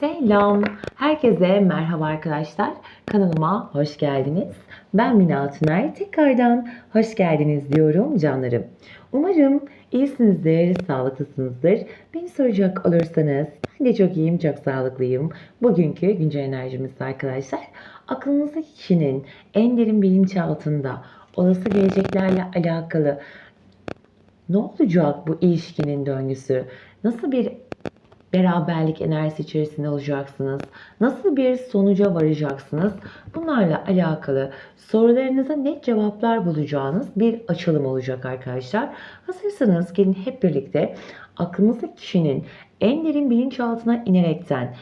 Selam. Herkese merhaba arkadaşlar. Kanalıma hoş geldiniz. Ben Mina Tüner. Tekrardan hoş geldiniz diyorum canlarım. Umarım iyisinizdir, sağlıklısınızdır. Beni soracak olursanız ben de çok iyiyim, çok sağlıklıyım. Bugünkü güncel enerjimiz arkadaşlar. Aklınızdaki kişinin en derin bilinçaltında olası geleceklerle alakalı ne olacak bu ilişkinin döngüsü? Nasıl bir beraberlik enerjisi içerisinde olacaksınız? Nasıl bir sonuca varacaksınız? Bunlarla alakalı sorularınıza net cevaplar bulacağınız bir açılım olacak arkadaşlar. Hazırsanız gelin hep birlikte aklınızdaki kişinin en derin bilinçaltına inerekten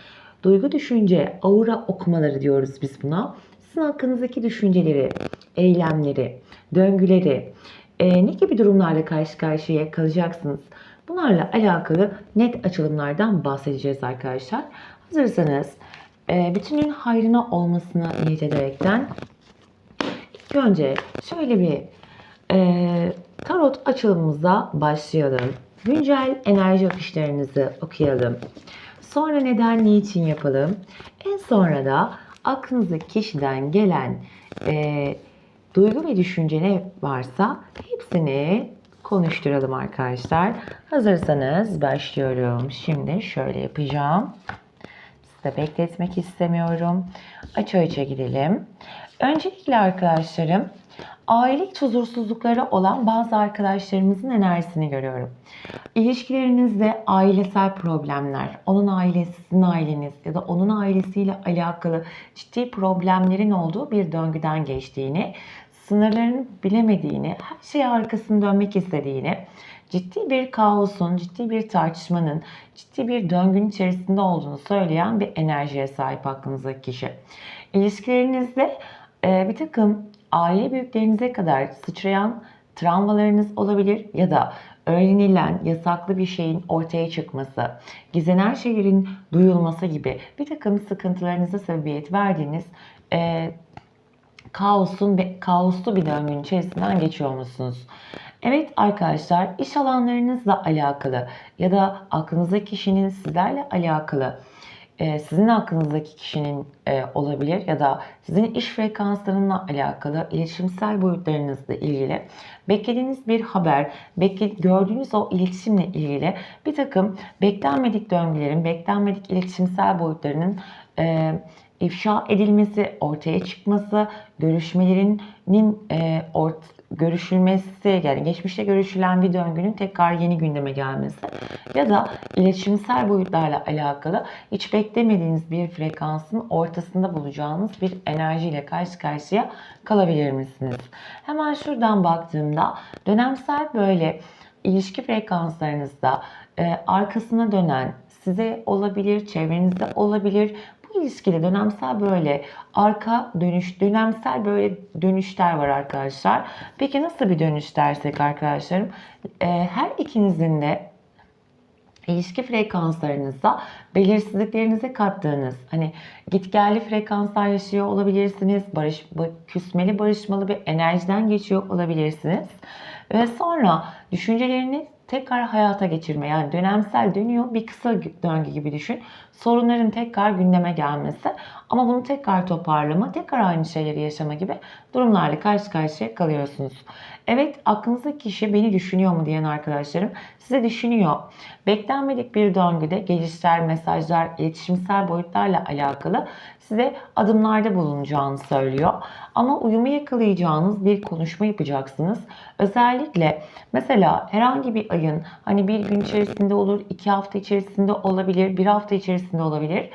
duygu düşünce, aura okumaları diyoruz biz buna. Sizin hakkınızdaki düşünceleri, eylemleri, döngüleri, e, ne gibi durumlarla karşı karşıya kalacaksınız? Bunlarla alakalı net açılımlardan bahsedeceğiz arkadaşlar. Hazırsanız e, bütünün hayrına olmasına niyet ederekten ilk önce şöyle bir e, tarot açılımımıza başlayalım. Güncel enerji akışlarınızı okuyalım. Sonra neden, niçin yapalım. En sonra da aklınızdaki kişiden gelen e, duygu ve düşünce ne varsa hepsini konuşturalım arkadaşlar. Hazırsanız başlıyorum. Şimdi şöyle yapacağım. Sizi de bekletmek istemiyorum. Aç açı gidelim. Öncelikle arkadaşlarım aile iç huzursuzlukları olan bazı arkadaşlarımızın enerjisini görüyorum. İlişkilerinizde ailesel problemler, onun ailesi, sizin aileniz ya da onun ailesiyle alakalı ciddi problemlerin olduğu bir döngüden geçtiğini, sınırlarını bilemediğini, her şeye arkasını dönmek istediğini, ciddi bir kaosun, ciddi bir tartışmanın, ciddi bir döngünün içerisinde olduğunu söyleyen bir enerjiye sahip aklınızdaki kişi. İlişkilerinizde e, bir takım aile büyüklerinize kadar sıçrayan travmalarınız olabilir ya da öğrenilen yasaklı bir şeyin ortaya çıkması, gizlenen şeylerin duyulması gibi bir takım sıkıntılarınıza sebebiyet verdiğiniz e, kaosun kaoslu bir döngünün içerisinden geçiyor musunuz? Evet arkadaşlar iş alanlarınızla alakalı ya da aklınızdaki kişinin sizlerle alakalı e, sizin hakkınızdaki kişinin e, olabilir ya da sizin iş frekanslarınla alakalı iletişimsel boyutlarınızla ilgili beklediğiniz bir haber, gördüğünüz o iletişimle ilgili bir takım beklenmedik döngülerin, beklenmedik iletişimsel boyutlarının e, ifşa edilmesi, ortaya çıkması, görüşmelerinin e, ort görüşülmesi yani geçmişte görüşülen bir döngünün tekrar yeni gündeme gelmesi ya da iletişimsel boyutlarla alakalı hiç beklemediğiniz bir frekansın ortasında bulacağınız bir enerjiyle karşı karşıya kalabilir misiniz? Hemen şuradan baktığımda dönemsel böyle ilişki frekanslarınızda e, arkasına dönen size olabilir, çevrenizde olabilir bu ilişkide dönemsel böyle arka dönüş, dönemsel böyle dönüşler var arkadaşlar. Peki nasıl bir dönüş dersek arkadaşlarım? Ee, her ikinizin de ilişki frekanslarınızda belirsizliklerinize kattığınız hani gitgelli frekanslar yaşıyor olabilirsiniz. Barış, küsmeli barışmalı bir enerjiden geçiyor olabilirsiniz. Ve sonra düşünceleriniz tekrar hayata geçirme yani dönemsel dönüyor bir kısa döngü gibi düşün. Sorunların tekrar gündeme gelmesi ama bunu tekrar toparlama, tekrar aynı şeyleri yaşama gibi durumlarla karşı karşıya kalıyorsunuz. Evet aklınızdaki kişi beni düşünüyor mu diyen arkadaşlarım size düşünüyor. Beklenmedik bir döngüde gelişler, mesajlar, iletişimsel boyutlarla alakalı size adımlarda bulunacağını söylüyor. Ama uyumu yakalayacağınız bir konuşma yapacaksınız. Özellikle mesela herhangi bir ayın hani bir gün içerisinde olur, iki hafta içerisinde olabilir, bir hafta içerisinde olabilir.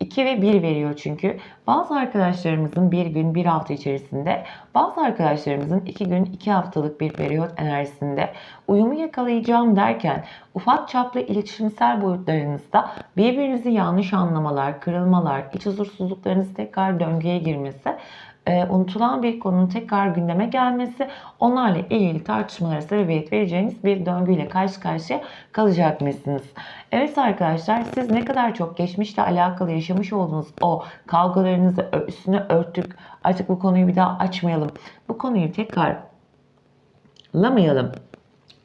2 ve 1 veriyor çünkü. Bazı arkadaşlarımızın bir gün bir hafta içerisinde, bazı arkadaşlarımızın iki gün iki haftalık bir periyot enerjisinde uyumu yakalayacağım derken ufak çaplı iletişimsel boyutlarınızda birbirinizi yanlış anlamalar, kırılmalar, iç huzursuzluklarınız tekrar döngüye girmesi e, unutulan bir konunun tekrar gündeme gelmesi, onlarla ilgili tartışmalara sebebiyet vereceğiniz bir döngüyle karşı karşıya kalacak mısınız? Evet arkadaşlar siz ne kadar çok geçmişle alakalı yaşamış olduğunuz o kavgalarınızı üstüne örttük. Artık bu konuyu bir daha açmayalım. Bu konuyu tekrar lamayalım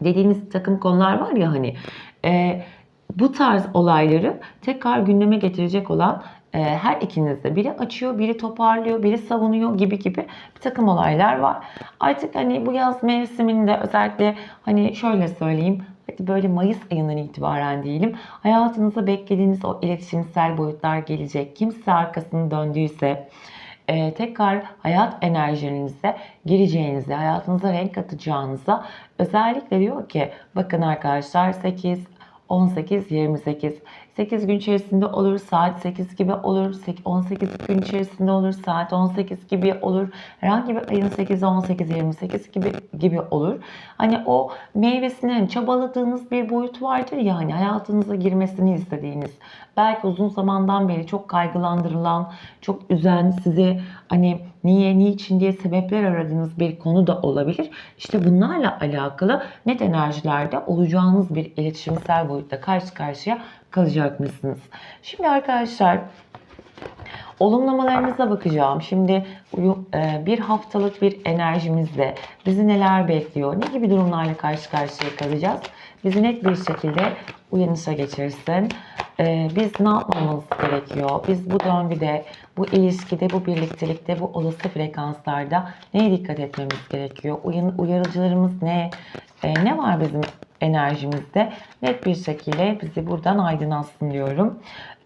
dediğimiz takım konular var ya hani e, bu tarz olayları tekrar gündeme getirecek olan her ikiniz de biri açıyor, biri toparlıyor, biri savunuyor gibi gibi bir takım olaylar var. Artık hani bu yaz mevsiminde özellikle hani şöyle söyleyeyim hadi böyle Mayıs ayından itibaren diyelim hayatınıza beklediğiniz o iletişimsel boyutlar gelecek. Kimse arkasını döndüyse e, tekrar hayat enerjinize gireceğinize, hayatınıza renk katacağınıza özellikle diyor ki bakın arkadaşlar 8, 18, 28. 8 gün içerisinde olur, saat 8 gibi olur, 18 gün içerisinde olur, saat 18 gibi olur. Herhangi bir ayın 8, 18, 28 gibi gibi olur. Hani o meyvesini hani çabaladığınız bir boyut vardır ya hani hayatınıza girmesini istediğiniz. Belki uzun zamandan beri çok kaygılandırılan, çok üzen, sizi hani niye, niçin diye sebepler aradığınız bir konu da olabilir. İşte bunlarla alakalı net enerjilerde olacağınız bir iletişimsel boyutta karşı karşıya kalacakmışsınız. Şimdi arkadaşlar olumlamalarınıza bakacağım. Şimdi e, bir haftalık bir enerjimizde bizi neler bekliyor? Ne gibi durumlarla karşı karşıya kalacağız? Bizi net bir şekilde uyanışa geçirsin. E, Biz ne yapmamız gerekiyor? Biz bu döngüde, bu ilişkide, bu birliktelikte, bu olası frekanslarda neye dikkat etmemiz gerekiyor? Uyan- Uyarıcılarımız ne? E, Ne var bizim enerjimizde? Net bir şekilde bizi buradan aydınlatsın diyorum.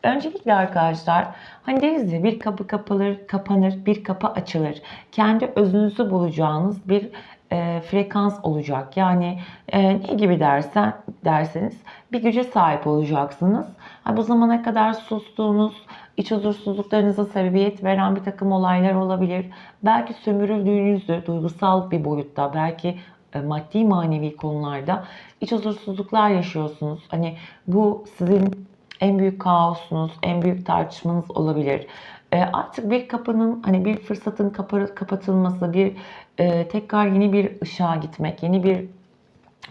Öncelikle arkadaşlar hani deriz ya bir kapı kapılır, kapanır, bir kapı açılır. Kendi özünüzü bulacağınız bir e, frekans olacak. Yani e, ne gibi dersen derseniz bir güce sahip olacaksınız. Ha, bu zamana kadar sustuğunuz, iç huzursuzluklarınıza sebebiyet veren bir takım olaylar olabilir. Belki sömürüldüğünüzü duygusal bir boyutta, belki e, maddi manevi konularda iç huzursuzluklar yaşıyorsunuz. Hani bu sizin en büyük kaosunuz, en büyük tartışmanız olabilir. E, artık bir kapının hani bir fırsatın kapı- kapatılması, bir e, tekrar yeni bir ışığa gitmek, yeni bir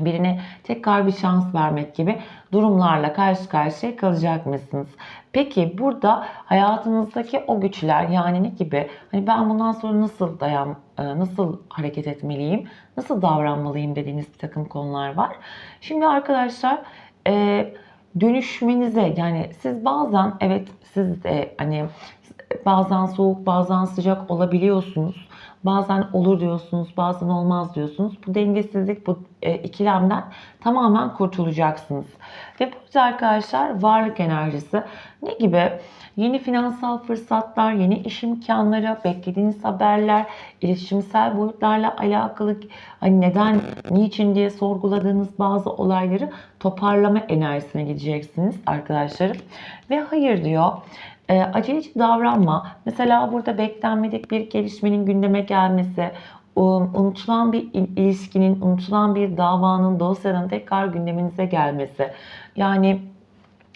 birine tekrar bir şans vermek gibi durumlarla karşı karşıya kalacak mısınız? Peki burada hayatınızdaki o güçler yani ne gibi? Hani ben bundan sonra nasıl dayan, e, nasıl hareket etmeliyim, nasıl davranmalıyım dediğiniz bir takım konular var. Şimdi arkadaşlar e, dönüşmenize yani siz bazen evet siz de hani bazen soğuk bazen sıcak olabiliyorsunuz. Bazen olur diyorsunuz, bazen olmaz diyorsunuz. Bu dengesizlik, bu e, ikilemden tamamen kurtulacaksınız. Ve burada arkadaşlar varlık enerjisi ne gibi? Yeni finansal fırsatlar, yeni iş imkanları, beklediğiniz haberler, iletişimsel boyutlarla alakalı hani neden, niçin diye sorguladığınız bazı olayları toparlama enerjisine gideceksiniz arkadaşlarım. Ve hayır diyor. E, aceleci davranma. Mesela burada beklenmedik bir gelişmenin gündeme gelmesi, unutulan bir il- ilişkinin, unutulan bir davanın, dosyanın tekrar gündeminize gelmesi. Yani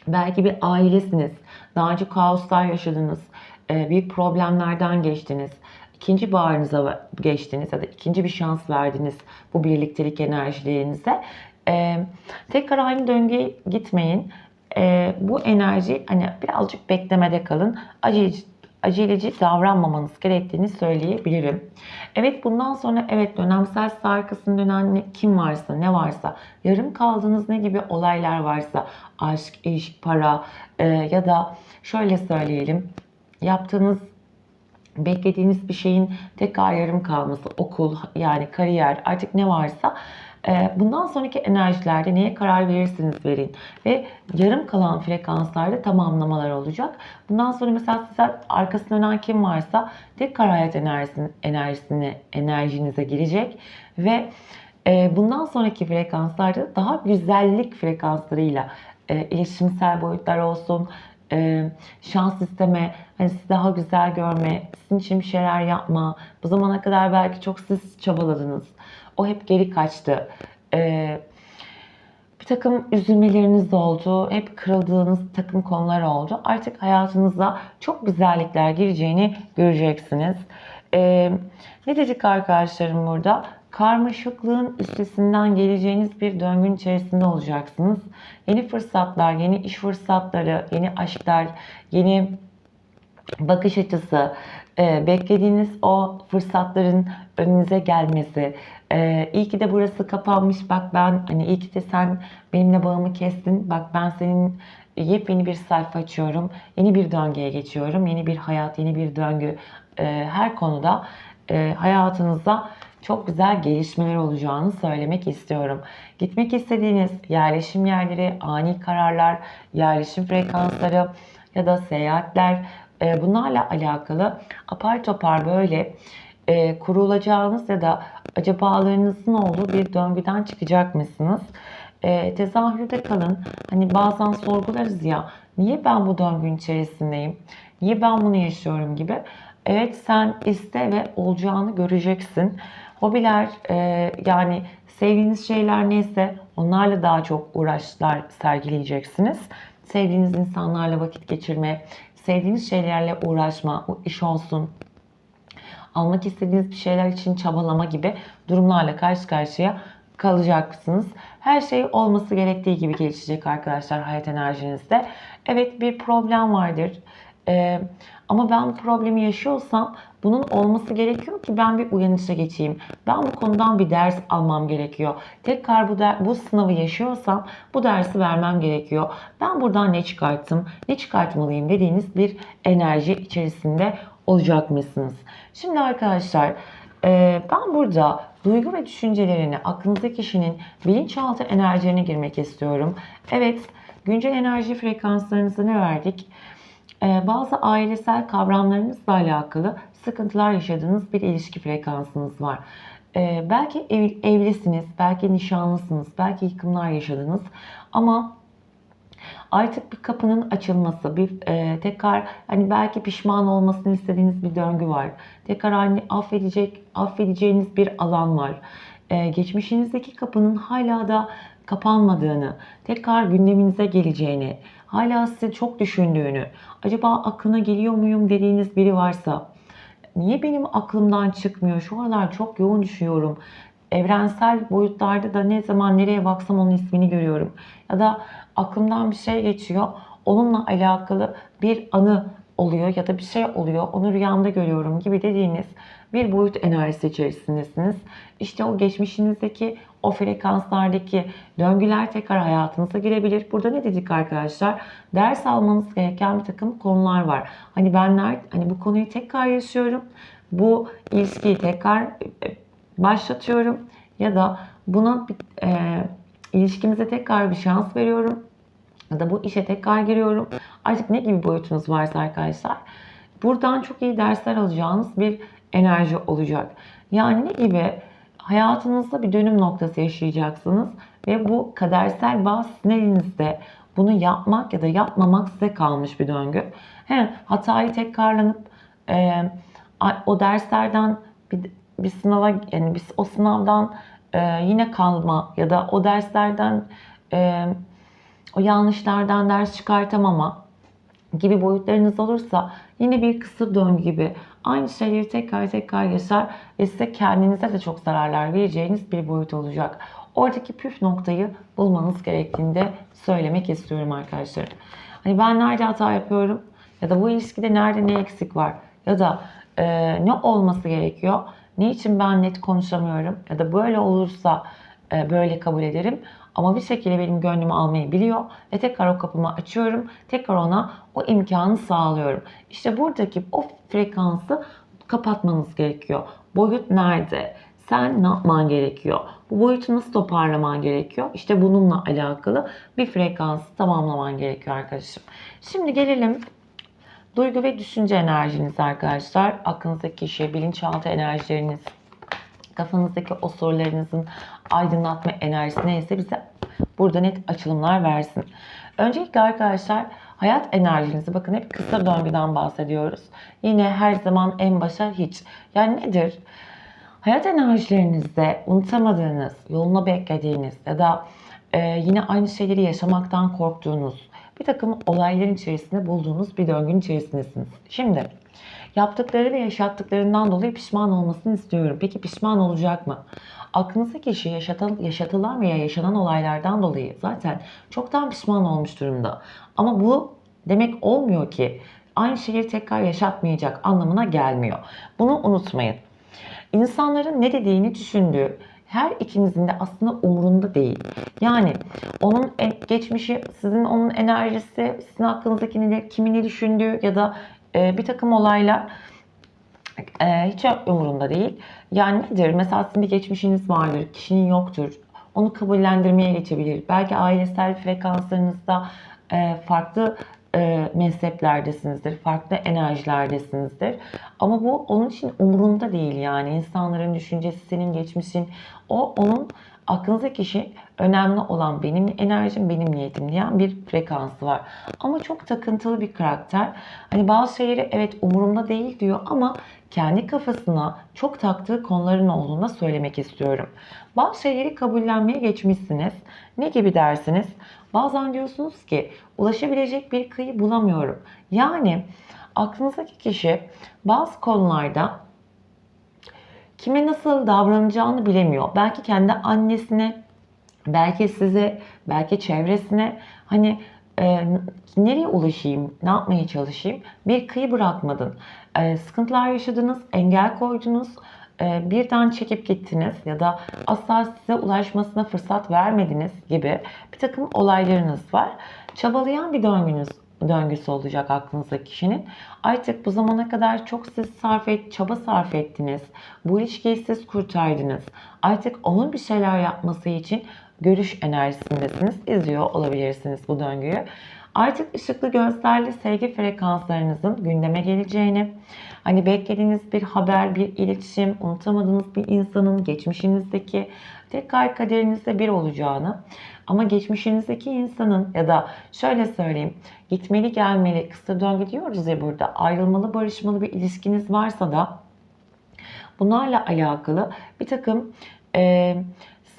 belki bir ailesiniz, daha önce kaoslar yaşadınız, e, bir problemlerden geçtiniz, ikinci bağrınıza geçtiniz ya da ikinci bir şans verdiniz bu birliktelik enerjilerinize. E, tekrar aynı döngüye gitmeyin. E, bu enerji hani birazcık beklemede kalın. Aceleci, aceleci davranmamanız gerektiğini söyleyebilirim. Evet bundan sonra evet dönemsel dönen ne- kim varsa ne varsa yarım kaldığınız ne gibi olaylar varsa aşk, iş, para e, ya da şöyle söyleyelim yaptığınız beklediğiniz bir şeyin tekrar yarım kalması, okul yani kariyer artık ne varsa bundan sonraki enerjilerde neye karar verirsiniz verin ve yarım kalan frekanslarda tamamlamalar olacak. Bundan sonra mesela size arkasına dönen kim varsa tekrar hayat enerjisine, enerjisine enerjinize girecek ve e, bundan sonraki frekanslarda daha güzellik frekanslarıyla e, iletişimsel boyutlar olsun, e, şans isteme, hani sizi daha güzel görme, sizin için bir şeyler yapma. Bu zamana kadar belki çok siz çabaladınız. O hep geri kaçtı. E, bir takım üzülmeleriniz oldu. Hep kırıldığınız takım konular oldu. Artık hayatınıza çok güzellikler gireceğini göreceksiniz. E, ne dedik arkadaşlarım burada? Karmaşıklığın üstesinden geleceğiniz bir döngün içerisinde olacaksınız. Yeni fırsatlar, yeni iş fırsatları, yeni aşklar, yeni bakış açısı, e, beklediğiniz o fırsatların önünüze gelmesi, Ee, iyi ki de burası kapanmış. Bak ben hani iyi ki de sen benimle bağımı kestin. Bak ben senin yepyeni bir sayfa açıyorum. Yeni bir döngüye geçiyorum. Yeni bir hayat, yeni bir döngü. Ee, her konuda e, hayatınızda çok güzel gelişmeler olacağını söylemek istiyorum. Gitmek istediğiniz yerleşim yerleri, ani kararlar, yerleşim frekansları ya da seyahatler e, bunlarla alakalı apar topar böyle e, kurulacağınız ya da acabalarınızın olduğu bir döngüden çıkacak mısınız? E, tezahürde kalın. Hani bazen sorgularız ya niye ben bu döngünün içerisindeyim? Niye ben bunu yaşıyorum gibi. Evet sen iste ve olacağını göreceksin. Hobiler e, yani sevdiğiniz şeyler neyse onlarla daha çok uğraşlar sergileyeceksiniz. Sevdiğiniz insanlarla vakit geçirme, sevdiğiniz şeylerle uğraşma, iş olsun, almak istediğiniz bir şeyler için çabalama gibi durumlarla karşı karşıya kalacaksınız. Her şey olması gerektiği gibi gelişecek arkadaşlar hayat enerjinizde. Evet bir problem vardır. Ee, ama ben bu problemi yaşıyorsam bunun olması gerekiyor ki ben bir uyanışa geçeyim. Ben bu konudan bir ders almam gerekiyor. Tekrar bu, der, bu sınavı yaşıyorsam bu dersi vermem gerekiyor. Ben buradan ne çıkarttım, ne çıkartmalıyım dediğiniz bir enerji içerisinde olacak mısınız? Şimdi arkadaşlar e, ben burada duygu ve düşüncelerini aklınızdaki kişinin bilinçaltı enerjilerine girmek istiyorum. Evet güncel enerji frekanslarınızı ne verdik? Ee, bazı ailesel kavramlarınızla alakalı sıkıntılar yaşadığınız bir ilişki frekansınız var. Ee, belki ev, evlisiniz, belki nişanlısınız, belki yıkımlar yaşadınız ama artık bir kapının açılması, bir e, tekrar hani belki pişman olmasını istediğiniz bir döngü var. Tekrar hani affedecek, affedeceğiniz bir alan var. E, geçmişinizdeki kapının hala da kapanmadığını, tekrar gündeminize geleceğini, hala sizi çok düşündüğünü, acaba aklına geliyor muyum dediğiniz biri varsa, niye benim aklımdan çıkmıyor, şu aralar çok yoğun düşüyorum, evrensel boyutlarda da ne zaman nereye baksam onun ismini görüyorum. Ya da aklımdan bir şey geçiyor, onunla alakalı bir anı oluyor ya da bir şey oluyor, onu rüyamda görüyorum gibi dediğiniz bir boyut enerjisi içerisindesiniz. İşte o geçmişinizdeki o frekanslardaki döngüler tekrar hayatınıza girebilir. Burada ne dedik arkadaşlar? Ders almanız gereken bir takım konular var. Hani benler hani bu konuyu tekrar yaşıyorum. Bu ilişkiyi tekrar başlatıyorum ya da buna e, ilişkimize tekrar bir şans veriyorum ya da bu işe tekrar giriyorum. Artık ne gibi boyutunuz varsa arkadaşlar buradan çok iyi dersler alacağınız bir enerji olacak. Yani ne gibi hayatınızda bir dönüm noktası yaşayacaksınız ve bu kadersel bağ sizin elinizde. Bunu yapmak ya da yapmamak size kalmış bir döngü. He, hatayı tekrarlanıp e, o derslerden bir, bir sınava yani biz o sınavdan e, yine kalma ya da o derslerden e, o yanlışlardan ders çıkartamama gibi boyutlarınız olursa yine bir kısır döngü gibi aynı şeyleri tekrar tekrar yaşar ve size kendinize de çok zararlar vereceğiniz bir boyut olacak. Oradaki püf noktayı bulmanız gerektiğini de söylemek istiyorum arkadaşlar. Hani ben nerede hata yapıyorum ya da bu ilişkide nerede ne eksik var ya da e, ne olması gerekiyor, niçin ben net konuşamıyorum ya da böyle olursa e, böyle kabul ederim. Ama bir şekilde benim gönlümü almayı biliyor ve tekrar o kapımı açıyorum. Tekrar ona o imkanı sağlıyorum. İşte buradaki o frekansı kapatmanız gerekiyor. Boyut nerede? Sen ne yapman gerekiyor? Bu boyutu nasıl toparlaman gerekiyor? İşte bununla alakalı bir frekansı tamamlaman gerekiyor arkadaşım. Şimdi gelelim duygu ve düşünce enerjiniz arkadaşlar. Aklınızdaki kişi, bilinçaltı enerjileriniz, kafanızdaki o sorularınızın aydınlatma enerjisi neyse bize burada net açılımlar versin. Öncelikle arkadaşlar hayat enerjinizi bakın hep kısa döngüden bahsediyoruz. Yine her zaman en başa hiç. Yani nedir? Hayat enerjilerinizde unutamadığınız, yoluna beklediğiniz ya da e, yine aynı şeyleri yaşamaktan korktuğunuz bir takım olayların içerisinde bulduğunuz bir döngünün içerisindesiniz. Şimdi yaptıkları ve yaşattıklarından dolayı pişman olmasını istiyorum. Peki pişman olacak mı? Aklınızdaki kişi yaşatılan veya yaşanan olaylardan dolayı zaten çoktan pişman olmuş durumda. Ama bu demek olmuyor ki aynı şeyi tekrar yaşatmayacak anlamına gelmiyor. Bunu unutmayın. İnsanların ne dediğini düşündüğü, her ikinizin de aslında umurunda değil. Yani onun e- geçmişi, sizin onun enerjisi, sizin hakkınızdaki ne, kimin ne düşündüğü ya da e, bir takım olaylar e, hiç umurunda değil. Yani nedir? Mesela sizin bir geçmişiniz vardır, kişinin yoktur. Onu kabullendirmeye geçebilir. Belki ailesel frekanslarınızda e, farklı e, mezheplerdesinizdir, farklı enerjilerdesinizdir. Ama bu onun için umurunda değil yani. insanların düşüncesi, senin geçmişin, o onun aklınızdaki kişi önemli olan benim enerjim, benim niyetim diyen bir frekansı var. Ama çok takıntılı bir karakter. Hani bazı şeyleri evet umurumda değil diyor ama kendi kafasına çok taktığı konuların olduğunu da söylemek istiyorum. Bazı şeyleri kabullenmeye geçmişsiniz. Ne gibi dersiniz? Bazen diyorsunuz ki ulaşabilecek bir kıyı bulamıyorum. Yani aklınızdaki kişi bazı konularda kime nasıl davranacağını bilemiyor. Belki kendi annesine, belki size, belki çevresine hani e, nereye ulaşayım, ne yapmaya çalışayım bir kıyı bırakmadın. E, sıkıntılar yaşadınız, engel koydunuz, birden çekip gittiniz ya da asla size ulaşmasına fırsat vermediniz gibi bir takım olaylarınız var. Çabalayan bir döngünüz döngüsü olacak aklınızdaki kişinin. Artık bu zamana kadar çok siz sarf et, çaba sarf ettiniz. Bu ilişkiyi siz kurtardınız. Artık onun bir şeyler yapması için görüş enerjisindesiniz. İzliyor olabilirsiniz bu döngüyü. Artık ışıklı gözlerle sevgi frekanslarınızın gündeme geleceğini, hani beklediğiniz bir haber, bir iletişim, unutamadığınız bir insanın geçmişinizdeki tekrar kaderinizde bir olacağını ama geçmişinizdeki insanın ya da şöyle söyleyeyim gitmeli gelmeli kısa döngü diyoruz ya burada ayrılmalı barışmalı bir ilişkiniz varsa da bunlarla alakalı bir takım e,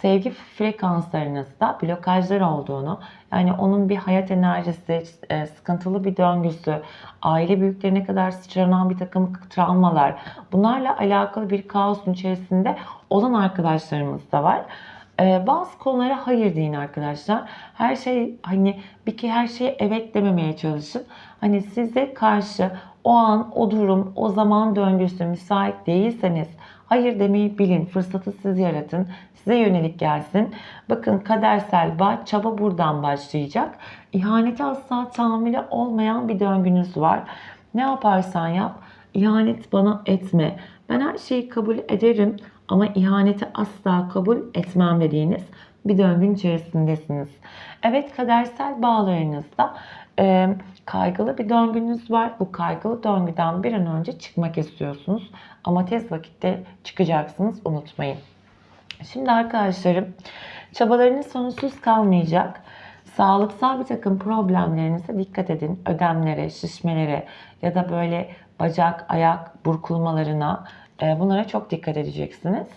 sevgi frekanslarınızda blokajlar olduğunu, yani onun bir hayat enerjisi, e, sıkıntılı bir döngüsü, aile büyüklerine kadar sıçranan bir takım travmalar, bunlarla alakalı bir kaosun içerisinde olan arkadaşlarımız da var. E, bazı konulara hayır deyin arkadaşlar. Her şey hani bir ki her şeye evet dememeye çalışın. Hani size karşı o an, o durum, o zaman döngüsü müsait değilseniz hayır demeyi bilin. Fırsatı siz yaratın size yönelik gelsin. Bakın kadersel bağ çaba buradan başlayacak. İhanete asla tahammülü olmayan bir döngünüz var. Ne yaparsan yap ihanet bana etme. Ben her şeyi kabul ederim ama ihaneti asla kabul etmem dediğiniz bir döngün içerisindesiniz. Evet kadersel bağlarınızda e, kaygılı bir döngünüz var. Bu kaygılı döngüden bir an önce çıkmak istiyorsunuz. Ama tez vakitte çıkacaksınız unutmayın. Şimdi arkadaşlarım çabalarınız sonuçsuz kalmayacak. Sağlıksal bir takım problemlerinize dikkat edin. Ödemlere, şişmelere ya da böyle bacak, ayak burkulmalarına bunlara çok dikkat edeceksiniz.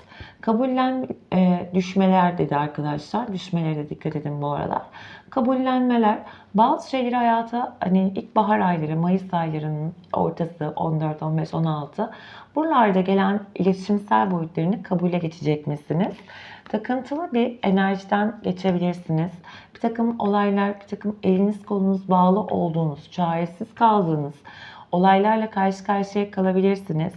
Kabullen e, düşmeler dedi arkadaşlar. Düşmelere de dikkat edin bu aralar. Kabullenmeler bazı şeyleri hayata hani ilkbahar ayları, Mayıs aylarının ortası 14, 15, 16 buralarda gelen iletişimsel boyutlarını kabule geçecek misiniz? Takıntılı bir enerjiden geçebilirsiniz. Bir takım olaylar, bir takım eliniz kolunuz bağlı olduğunuz, çaresiz kaldığınız olaylarla karşı karşıya kalabilirsiniz.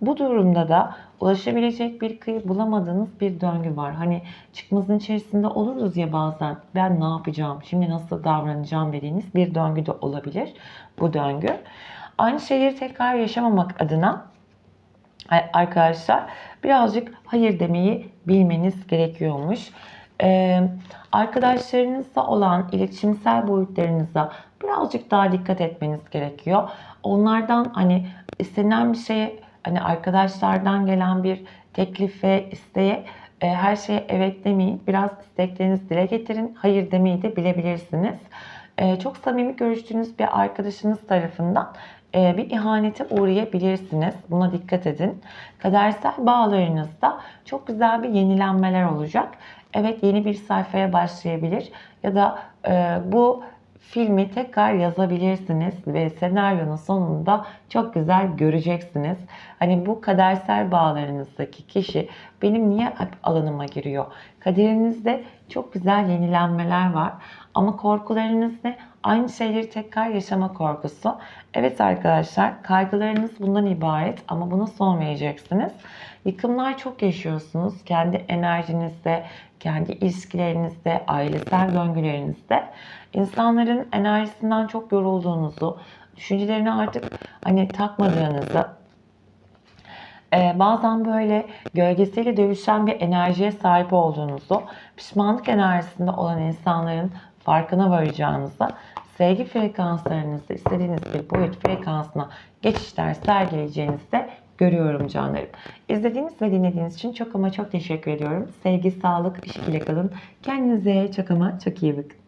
Bu durumda da ulaşabilecek bir kıyı bulamadığınız bir döngü var. Hani çıkmazın içerisinde oluruz ya bazen ben ne yapacağım, şimdi nasıl davranacağım dediğiniz bir döngü de olabilir bu döngü. Aynı şeyleri tekrar yaşamamak adına arkadaşlar birazcık hayır demeyi bilmeniz gerekiyormuş. Ee, arkadaşlarınızla olan iletişimsel boyutlarınıza birazcık daha dikkat etmeniz gerekiyor. Onlardan hani istenen bir şeye hani arkadaşlardan gelen bir teklife, isteğe e, her şeye evet demeyin. Biraz isteklerinizi dile getirin. Hayır demeyi de bilebilirsiniz. E, çok samimi görüştüğünüz bir arkadaşınız tarafından e, bir ihanete uğrayabilirsiniz. Buna dikkat edin. Kadersel bağlarınızda çok güzel bir yenilenmeler olacak. Evet yeni bir sayfaya başlayabilir ya da e, bu filmi tekrar yazabilirsiniz ve senaryonun sonunda çok güzel göreceksiniz. Hani bu kadersel bağlarınızdaki kişi benim niye alanıma giriyor? Kaderinizde çok güzel yenilenmeler var ama korkularınız ne? Aynı şeyleri tekrar yaşama korkusu. Evet arkadaşlar kaygılarınız bundan ibaret ama buna son vereceksiniz. Yıkımlar çok yaşıyorsunuz. Kendi enerjinizde, kendi ilişkilerinizde, ailesel döngülerinizde. İnsanların enerjisinden çok yorulduğunuzu, düşüncelerini artık hani takmadığınızı, e, bazen böyle gölgesiyle dövüşen bir enerjiye sahip olduğunuzu, pişmanlık enerjisinde olan insanların farkına varacağınızı, sevgi frekanslarınızda istediğiniz bir boyut frekansına geçişler sergileyeceğinizi de görüyorum canlarım. İzlediğiniz ve dinlediğiniz için çok ama çok teşekkür ediyorum. Sevgi, sağlık, ilişkiyle kalın. Kendinize çok ama çok iyi bakın.